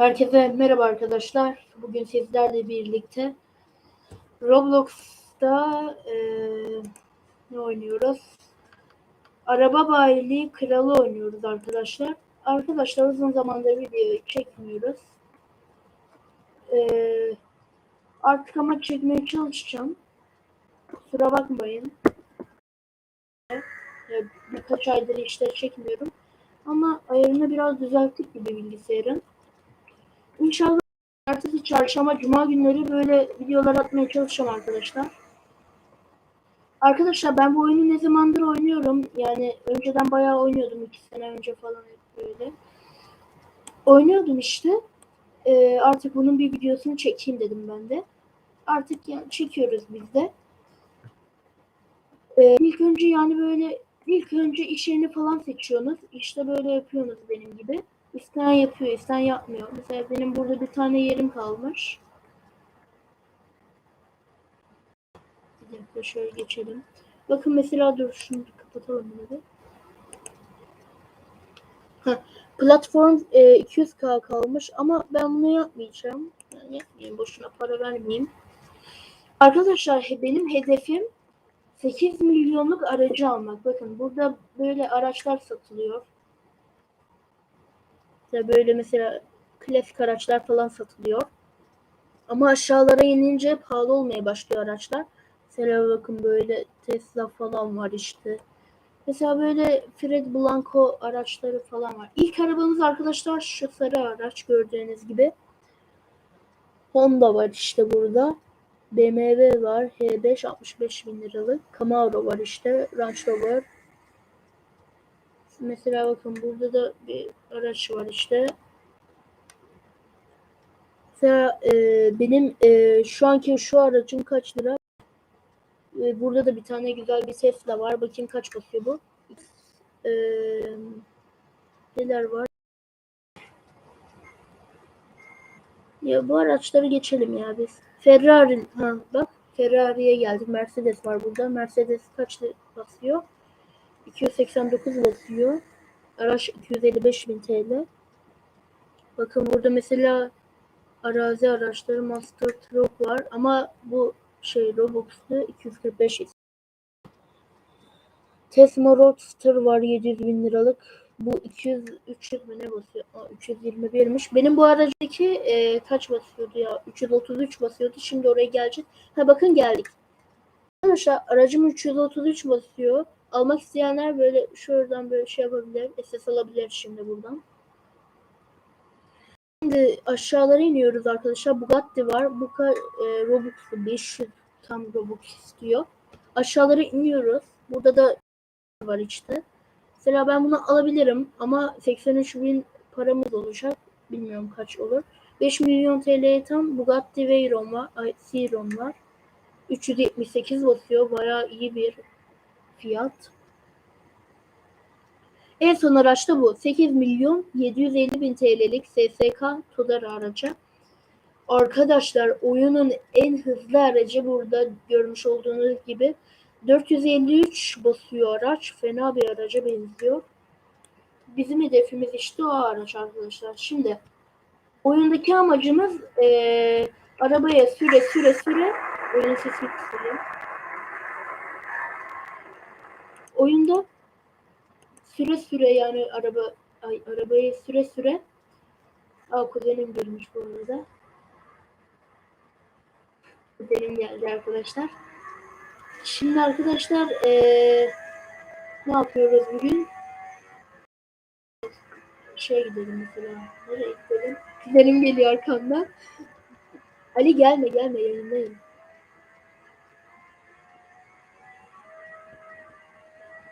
Herkese merhaba arkadaşlar. Bugün sizlerle birlikte Roblox'ta eee, ne oynuyoruz? Araba bayiliği kralı oynuyoruz arkadaşlar. Arkadaşlar uzun zamandır video çekmiyoruz. Eee, artık ama çekmeye çalışacağım. Kusura bakmayın. Eee, birkaç aydır işte çekmiyorum. Ama ayarını biraz düzelttik gibi bilgisayarın. İnşallah Cumartesi, çarşamba, cuma günleri böyle videolar atmaya çalışacağım arkadaşlar. Arkadaşlar ben bu oyunu ne zamandır oynuyorum. Yani önceden bayağı oynuyordum. iki sene önce falan böyle. Oynuyordum işte. Ee, artık bunun bir videosunu çekeyim dedim ben de. Artık yani çekiyoruz biz de. Ee, ilk önce yani böyle ilk önce iş yerini falan seçiyorsunuz. İşte böyle yapıyorsunuz benim gibi. İsteyen yapıyor, isteyen yapmıyor. Mesela benim burada bir tane yerim kalmış. Bir dakika şöyle geçelim. Bakın mesela dur şunu kapatalım bunu bir. Platform e, 200k kalmış ama ben bunu yapmayacağım. Yani yapmayayım boşuna para vermeyeyim. Arkadaşlar benim hedefim 8 milyonluk aracı almak. Bakın burada böyle araçlar satılıyor. İşte böyle mesela klasik araçlar falan satılıyor. Ama aşağılara inince pahalı olmaya başlıyor araçlar. Mesela bakın böyle Tesla falan var işte. Mesela böyle Fred Blanco araçları falan var. İlk arabamız arkadaşlar şu sarı araç gördüğünüz gibi. Honda var işte burada. BMW var. H5 65 bin liralık. Camaro var işte. Range Rover. Mesela bakın burada da bir araç var işte. Mesela e, benim e, şu anki şu aracım kaç lira? E, burada da bir tane güzel bir Tesla var. Bakayım kaç basıyor bu. E, neler var? Ya bu araçları geçelim ya biz. Ferrari ha bak Ferrari'ye geldik. Mercedes var burada. Mercedes kaç lira basıyor? 289 basıyor. Araç 255 bin TL. Bakın burada mesela arazi araçları Master Truck var ama bu şey Robux'lu 245 Tesla Roadster var 700 bin liralık. Bu 200 300 mü ne basıyor? Aa, 321'miş. Benim bu aracdaki e, kaç basıyordu ya? 333 basıyordu. Şimdi oraya gelecek. Ha bakın geldik. Arkadaşlar aracım 333 basıyor. Almak isteyenler böyle şuradan böyle şey yapabilir. SS alabilir şimdi buradan. Şimdi aşağılara iniyoruz arkadaşlar. Bugatti var. Bu e, Robux'u 500 tam Robux istiyor. Aşağılara iniyoruz. Burada da var işte. Mesela ben bunu alabilirim ama 83 bin paramız olacak. Bilmiyorum kaç olur. 5 milyon TL'ye tam Bugatti Veyron var. Ay, Veyron var. 378 basıyor. Bayağı iyi bir fiyat. En son araç da bu. 8 milyon 750 bin TL'lik SSK Tudor aracı. Arkadaşlar oyunun en hızlı aracı burada görmüş olduğunuz gibi 453 basıyor araç. Fena bir araca benziyor. Bizim hedefimiz işte o araç arkadaşlar. Şimdi oyundaki amacımız eee, arabaya süre süre süre oyunun sesini kısayım. Oyunda süre süre yani araba ay arabayı süre süre Aa kuzenim girmiş bu arada. Kuzenim geldi arkadaşlar. Şimdi arkadaşlar eee, ne yapıyoruz bugün? Şeye gidelim mesela. Nereye gidelim? Kuzenim geliyor arkamdan. Ali gelme gelme yayındayım.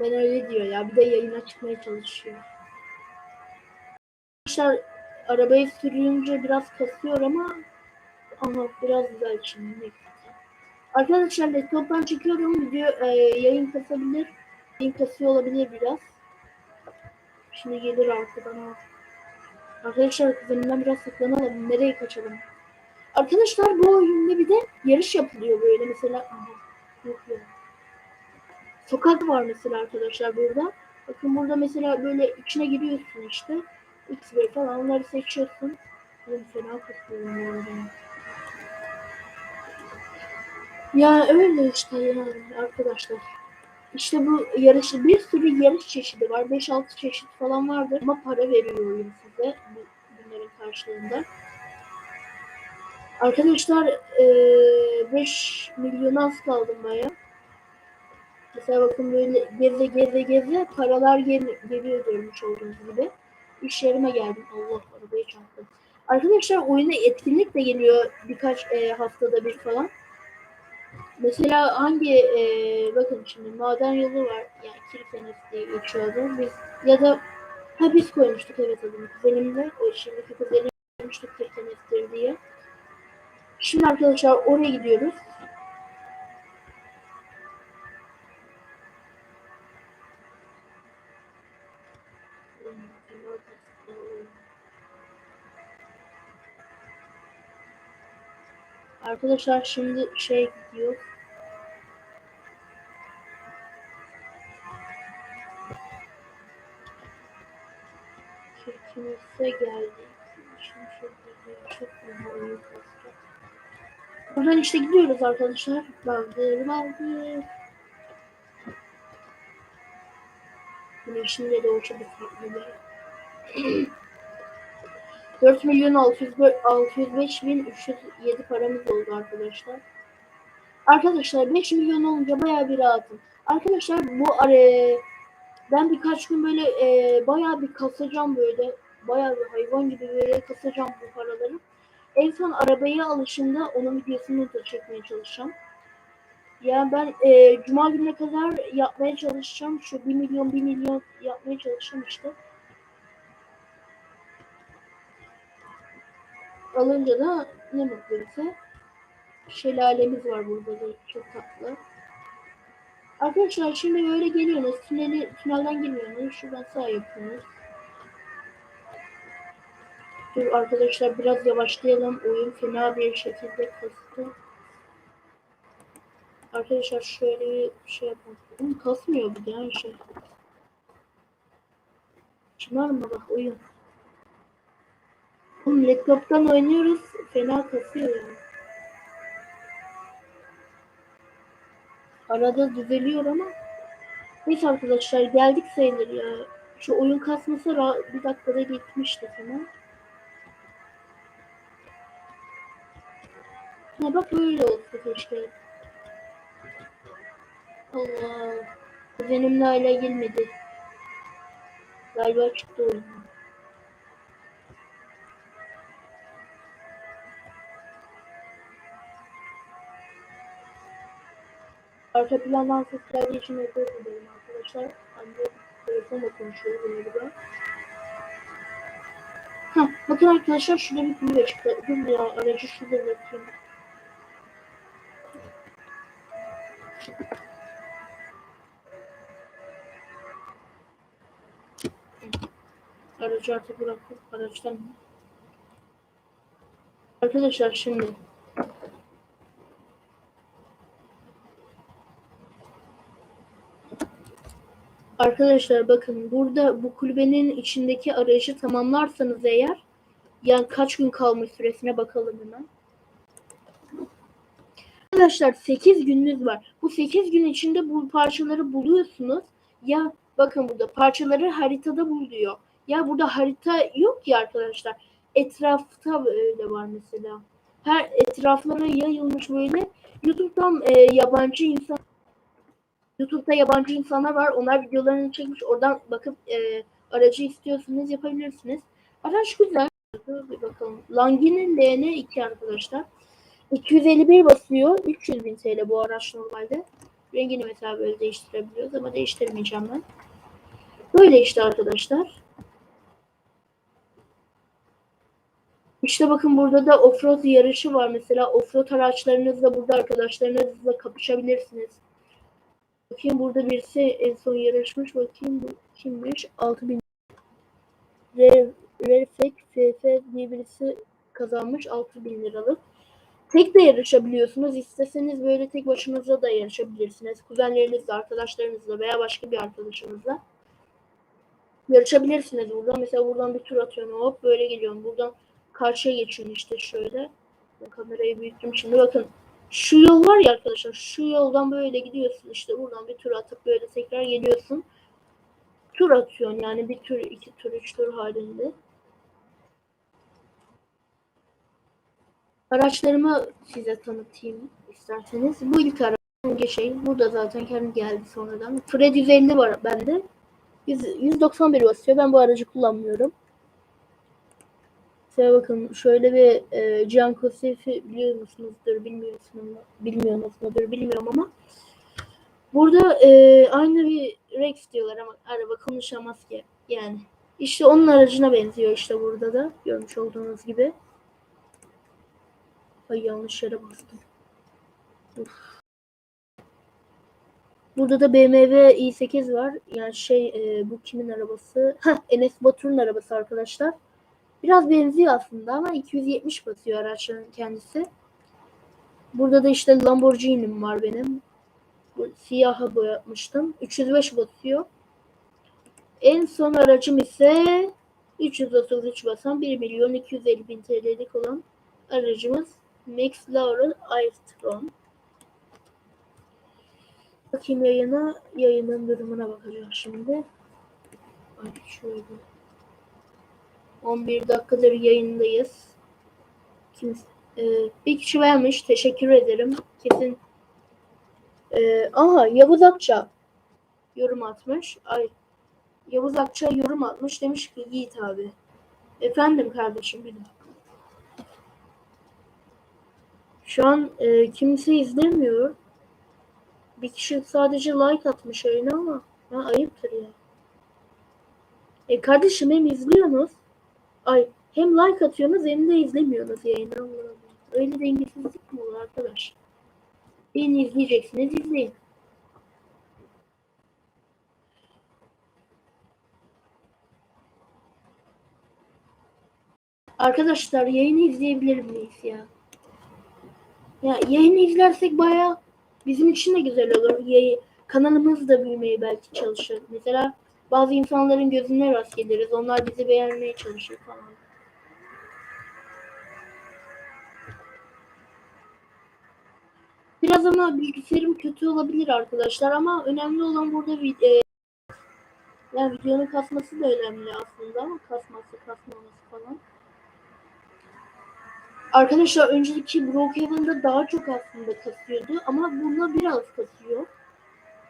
Ben öyle diyor ya. Bir de yayına çıkmaya çalışıyor. Arkadaşlar arabayı sürünce biraz kasıyor ama ama biraz güzel şimdi. Arkadaşlar laptoptan çekiyorum. Video e, yayın kasabilir. Yayın kasıyor olabilir biraz. Şimdi gelir arkadan o. Arkadaşlar kuzenimden biraz saklanalım. Nereye kaçalım? Arkadaşlar bu oyunda bir de yarış yapılıyor böyle mesela. Aha, yok ya. Sokak var mesela arkadaşlar burada. Bakın burada mesela böyle içine giriyorsun işte. X1 falan onları seçiyorsun. Ben fena kasıyorum bu arada. Ya öyle işte yani arkadaşlar. İşte bu yarışı bir sürü yarış çeşidi var. 5-6 çeşit falan vardır ama para veriyor oyun size bu, bunların karşılığında. Arkadaşlar eee 5 milyon az kaldım baya. Mesela bakın böyle geze geze geze paralar gel geliyor görmüş olduğunuz gibi. İş yerime geldim. Allah arabayı çarptım. Arkadaşlar oyuna etkinlik de geliyor birkaç eee, haftada bir falan. Mesela hangi eee, bakın şimdi maden yolu var. Yani Kirkenes diye geçiyordu. Biz ya da ha biz koymuştuk evet adını. Kuzenimle o şimdiki kuzenim koymuştuk Kirkenes'tir diye. Şimdi arkadaşlar oraya gidiyoruz. Arkadaşlar şimdi şey gidiyor. Kirkenes'e geldik. Şimdi şurada çok kastı. Buradan işte gidiyoruz arkadaşlar. Baldır baldır. Güneşin de doğuşu bir 4 milyon 605 bin 307 paramız oldu arkadaşlar. Arkadaşlar 5 milyon olunca bayağı bir rahatım. Arkadaşlar bu ara ben birkaç gün böyle e, bayağı bir kasacağım böyle. Bayağı bir hayvan gibi böyle kasacağım bu paraları. En son arabaya alışımda onun videosunu da çekmeye çalışacağım. Yani ben e, cuma gününe kadar yapmaya çalışacağım. Şu 1 milyon 1 milyon yapmaya çalışacağım işte. Alınca da ne mutlu bize. Şelalemiz var burada da çok tatlı. Arkadaşlar şimdi böyle geliyorsunuz. Tüneli, tünelden girmiyorsunuz. Şuradan sağ yapıyorsunuz. Dur arkadaşlar biraz yavaşlayalım. Oyun fena bir şekilde kastı. Arkadaşlar şöyle bir şey yapalım. Kasmıyor bir daha şey. Çınar mı bak oyun. Oğlum laptoptan oynuyoruz. Fena kasıyor yani. Arada düzeliyor ama. Neyse arkadaşlar geldik sayılır ya. Şu oyun kasmasa ra- bir dakikada gitmişti tamam. Ha bak böyle oldu keşke. Allah. Kuzenimle hala gelmedi. Galiba çıktı oyun. Arka plandan ses geldiği için özür dilerim arkadaşlar. Anne telefonla konuşuyor galiba. Heh, bakın arkadaşlar şurada bir kulübe çıktı. Dur ya aracı şurada bırakayım. Aracı artık bırakıp araçtan. Arkadaşlar şimdi Arkadaşlar bakın burada bu kulübenin içindeki arayışı tamamlarsanız eğer yani kaç gün kalmış süresine bakalım hemen. Arkadaşlar 8 gününüz var. Bu 8 gün içinde bu parçaları buluyorsunuz. Ya bakın burada parçaları haritada buluyor. Ya burada harita yok ya arkadaşlar. Etrafta böyle var mesela. Her etraflara yayılmış böyle. YouTube'dan e, yabancı insan YouTube'da yabancı insanlar var. Onlar videolarını çekmiş. Oradan bakıp e, aracı istiyorsanız yapabilirsiniz. Araç güzel. Bir bakalım. Langi'nin LN2 arkadaşlar. 251 basıyor. 300 bin TL bu araç normalde. Rengini mesela böyle değiştirebiliyoruz ama değiştirmeyeceğim ben. Böyle işte arkadaşlar. İşte bakın burada da offroad yarışı var mesela. Offroad araçlarınızla burada arkadaşlarınızla kapışabilirsiniz. Bakayım burada birisi en son yarışmış. Bakayım bu kimmiş? 6000 Re- Refek FF diye birisi kazanmış 6000 liralık. Tek de yarışabiliyorsunuz. İsteseniz böyle tek başınıza da yarışabilirsiniz. Kuzenlerinizle, arkadaşlarınızla veya başka bir arkadaşınızla. Yarışabilirsiniz buradan. Mesela buradan bir tur atıyorum. Hop böyle geliyorum. Buradan karşıya geçiyorsun işte şöyle. Kamerayı büyüttüm şimdi bakın. Şu yol var ya arkadaşlar şu yoldan böyle gidiyorsun işte buradan bir tur atıp böyle tekrar geliyorsun. Tur atıyorsun yani bir tur, iki tur, üç tur halinde. Araçlarımı size tanıtayım isterseniz. Bu ilk araç geçeyim. Bu da zaten kendi geldi sonradan. Fred 150 var bende. 100, 191 basıyor. Ben bu aracı kullanmıyorum. Size bakın şöyle bir e, Can Kosef'i biliyor musunuzdur, bilmiyor musunuzdur, bilmiyorum ama burada e, aynı bir Rex diyorlar ama araba konuşamaz ki yani. İşte onun aracına benziyor işte burada da görmüş olduğunuz gibi. Ay yanlış yere bastım. Uf. Burada da BMW i8 var. Yani şey e, bu kimin arabası? Heh, Enes Batur'un arabası arkadaşlar. Biraz benziyor aslında ama 270 basıyor araçların kendisi. Burada da işte Lamborghini'm var benim. Bu siyaha boyatmıştım. 305 basıyor. En son aracım ise 333 basan 1 milyon 250 bin TL'lik olan aracımız McLaren i-tron. Bakayım yayına. Yayının durumuna bakacağım şimdi. Ay şöyle. 11 dakikadır yayındayız. Kim, e, bir kişi vermiş. Teşekkür ederim. Kesin. E, aha Yavuz Akça yorum atmış. Ay Yavuz Akça yorum atmış. Demiş ki Yiğit abi. Efendim kardeşim benim. Şu an e, kimse izlemiyor. Bir kişi sadece like atmış yayına ama ha, ayıptır ya. E kardeşim hem izliyorsunuz. Ay hem like atıyorsunuz hem de izlemiyorsunuz yayını. Öyle dengesizlik mi olur arkadaş? Beni izleyeceksiniz izleyin. Arkadaşlar yayını izleyebilir miyiz ya? Ya yayını izlersek baya bizim için de güzel olur. Yayı, kanalımız da büyümeye belki çalışır. Mesela bazı insanların gözüne rast geliriz. Onlar bizi beğenmeye çalışır falan. Biraz ama bilgisayarım kötü olabilir arkadaşlar ama önemli olan burada bir e, yani videonun kasması da önemli aslında ama kasması kasmaması falan. Arkadaşlar önceki Brookhaven'da daha çok aslında kasıyordu ama bunda biraz kasıyor.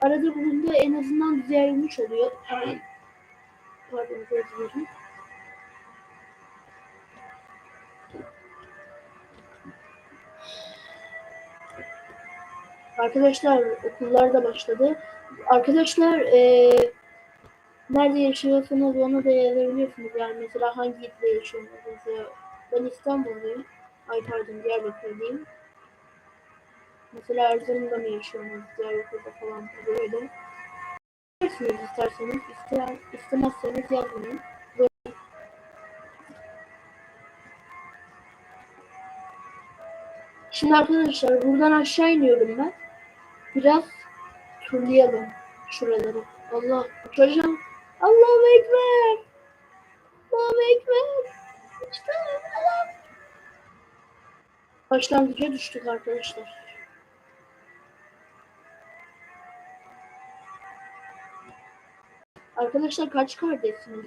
Arada bunda en azından düzelmiş oluyor. Pardon özür. Arkadaşlar okullar da başladı. Arkadaşlar eee nerede yaşıyorsanız onu da yazabilirsiniz. Yani mesela hangi ilde yaşıyorsunuz? Ben İstanbul'dayım. Ay pardon Diyarbakır'dayım. Mesela Erzurum'da mı yaşıyorsunuz? Diyarbakır'da falan böyle. Yazabilirsiniz isterseniz. İsteyen, istemezseniz yazmayın. Böyle. Şimdi arkadaşlar buradan aşağı iniyorum ben. Biraz turlayalım şuraları. Allah uçacağım. Allahu Ekber. Allahu Ekber. İşte Allah. Başlangıca düştük arkadaşlar. Arkadaşlar kaç kardeşsiniz?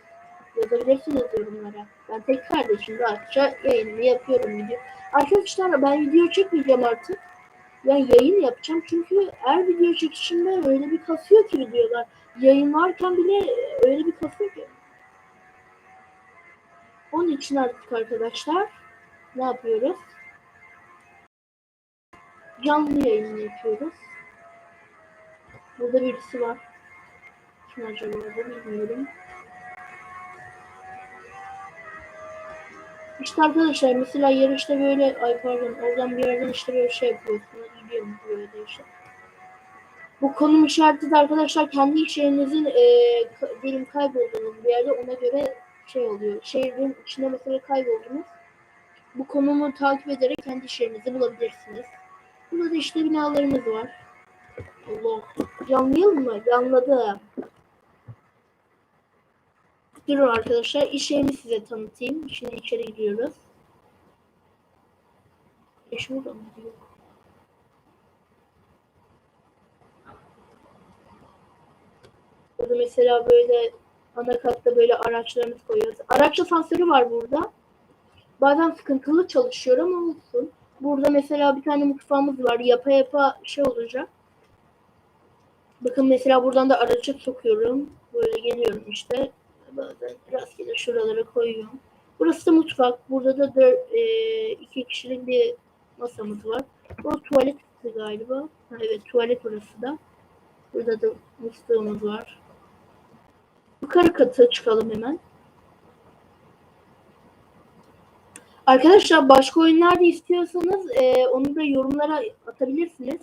Yazabilirsiniz yorumlara. Ben tek kardeşim rahatça yayınımı yapıyorum video. Arkadaşlar ben video çekmeyeceğim artık. Yani yayın yapacağım çünkü her video çekişimde öyle bir kasıyor ki videolar. Yayın varken bile öyle bir kasıyor ki. Onun için artık arkadaşlar ne yapıyoruz? Canlı yayın yapıyoruz. Burada birisi var. Kim acaba bilmiyorum. İşte arkadaşlar mesela yarışta böyle ay pardon oradan bir yerden işte böyle şey yapıyorsunuz gidiyorum böyle işte. Bu konum işareti de arkadaşlar kendi şehrinizin e, diyelim kaybolduğunuz bir yerde ona göre şey oluyor. Şehrin içinde mesela kayboldunuz. Bu konumu takip ederek kendi şehrinizi bulabilirsiniz. Burada da işte binalarımız var. Allah. Yanlayalım mı? Yanladı. Durun arkadaşlar. İş size tanıtayım. Şimdi içeri gidiyoruz. Şurada mı diyor? Burada mesela böyle ana katta böyle araçlarımız koyuyoruz. Araç asansörü var burada. Bazen sıkıntılı çalışıyor ama olsun. Burada mesela bir tane mutfağımız var. Yapa yapa şey olacak. Bakın mesela buradan da aracı sokuyorum. Böyle geliyorum işte. Rastgele şuralara koyuyorum. Burası da mutfak. Burada da dör, e, iki kişilik bir masamız var. Bu tuvalet galiba. Evet tuvalet burası da. Burada da mutfağımız var. Yukarı kata çıkalım hemen. Arkadaşlar başka oyunlar da istiyorsanız e, onu da yorumlara atabilirsiniz.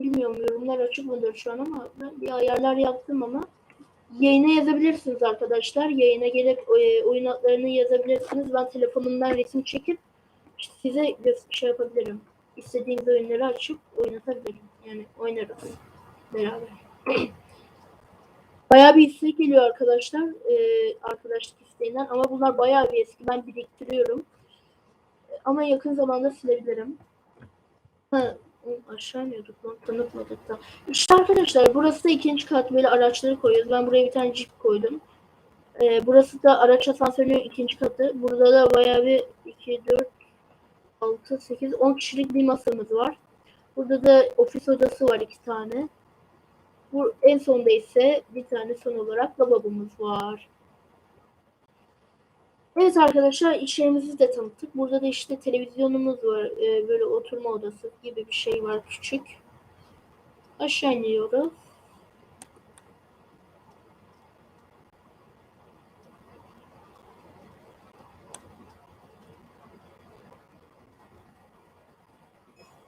Bilmiyorum yorumlar açık mıdır şu an ama ben bir ayarlar yaptım ama yayına yazabilirsiniz arkadaşlar. Yayına gelip e, oyun adlarını yazabilirsiniz. Ben telefonumdan resim çekip size şey yapabilirim. İstediğiniz oyunları açıp oynatabilirim. Yani oynarız beraber. Bayağı bir istek geliyor arkadaşlar. Ee, arkadaşlık isteğinden. Ama bunlar bayağı bir eski. Ben biriktiriyorum. Ama yakın zamanda silebilirim. Ha, aşağı iniyorduk lan. Tanıtmadık da. İşte arkadaşlar burası ikinci kat. Böyle araçları koyuyoruz. Ben buraya bir tane jeep koydum. Ee, burası da araç asansörünün ikinci katı. Burada da bayağı bir 2, 4, 6, 8, 10 kişilik bir masamız var. Burada da ofis odası var iki tane. Bu en sonda ise bir tane son olarak lavabomuz var. Evet arkadaşlar iş yerimizi de tanıttık. Burada da işte televizyonumuz var. Ee, böyle oturma odası gibi bir şey var küçük. Aşağı iniyoruz.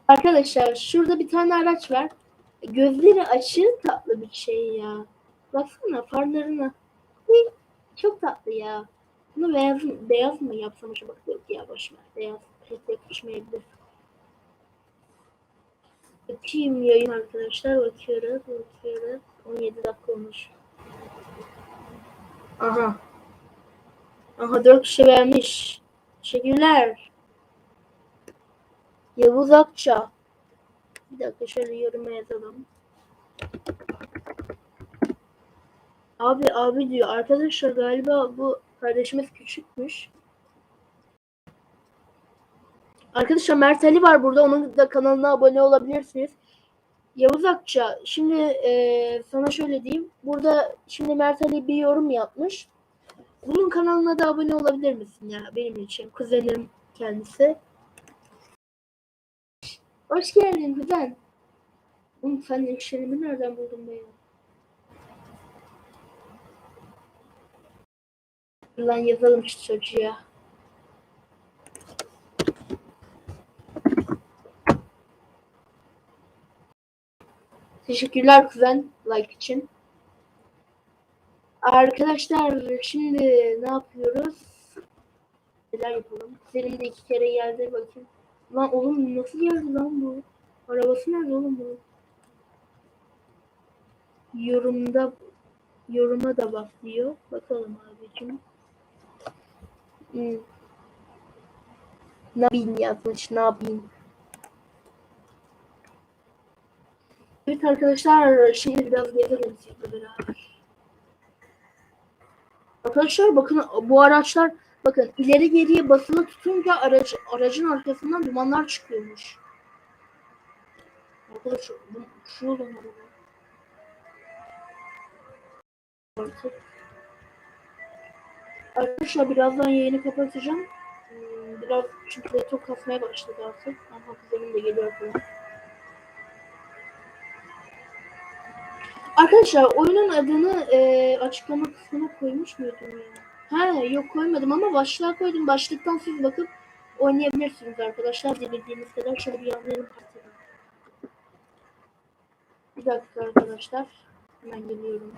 Arkadaşlar şurada bir tane araç var. Gözleri aşırı tatlı bir şey ya. Baksana farlarına. Çok tatlı ya. Bunu beyaz, beyaz mı yapsam acaba? Yok ya boş ver. Beyaz pek yakışmayabilir. Bakayım yayın arkadaşlar. Bakıyoruz. Bakıyoruz. 17 dakika olmuş. Aha. Aha 4 kişi vermiş. Teşekkürler. Yavuz Akça. Bir dakika şöyle yoruma yazalım. Abi abi diyor. Arkadaşlar galiba bu kardeşimiz küçükmüş. Arkadaşlar Mert Ali var burada. Onun da kanalına abone olabilirsiniz. Yavuz Akça. Şimdi eee, sana şöyle diyeyim. Burada şimdi Mert Ali bir yorum yapmış. Bunun kanalına da abone olabilir misin ya benim için? Kuzenim kendisi. Hoş geldin kuzen. Oğlum sen ekşelimi nereden buldun be? Lan yazalım şu çocuğa. Teşekkürler kuzen like için. Arkadaşlar şimdi ne yapıyoruz? Neler yapalım? Selim de iki kere geldi bakayım. Lan oğlum nasıl geldi lan bu? Arabası nerede oğlum bu? Yorumda yoruma da bak diyor. Bakalım abicim. Hmm. Nabin yazmış Nabin. Evet arkadaşlar şimdi biraz gezelim sizle beraber. Arkadaşlar bakın bu araçlar bakın ileri geriye basılı tutunca aracı, aracın arkasından dumanlar çıkıyormuş. Arkadaşlar bu şu olan. Artık. Arkadaşlar birazdan yayını kapatacağım. Hmm, Biraz çünkü laptop kasmaya başladı artık. Ama kuzenim de geliyor falan. Arkadaşlar oyunun adını e, açıklama kısmına koymuş muydum ya? Ha yok koymadım ama başlığa koydum. Başlıktan siz bakıp oynayabilirsiniz arkadaşlar. Dilediğiniz kadar şöyle bir yanlayalım. Bir dakika arkadaşlar. Hemen geliyorum.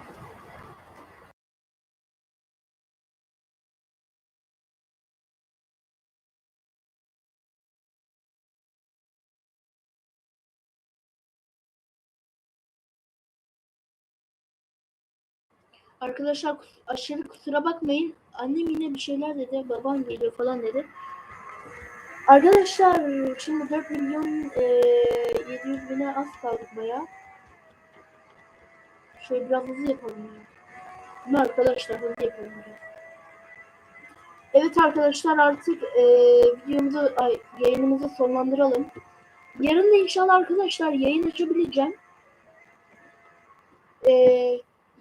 Arkadaşlar kus- aşırı kusura bakmayın. Annem yine bir şeyler dedi. Babam geliyor falan dedi. Arkadaşlar şimdi 4 milyon e, 700 bine az kaldık baya. Şöyle biraz hızlı yapalım mi arkadaşlar hızlı yapalım. Evet arkadaşlar artık e, videomuzu, ay, yayınımızı sonlandıralım. Yarın da inşallah arkadaşlar yayın açabileceğim. E,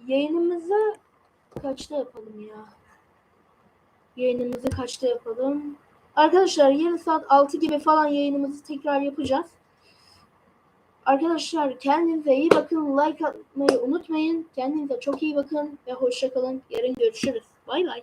yayınımızı kaçta yapalım ya? Yayınımızı kaçta yapalım? Arkadaşlar yarın saat 6 gibi falan yayınımızı tekrar yapacağız. Arkadaşlar kendinize iyi bakın. Like atmayı unutmayın. Kendinize çok iyi bakın ve hoşça kalın. Yarın görüşürüz. Bay bay.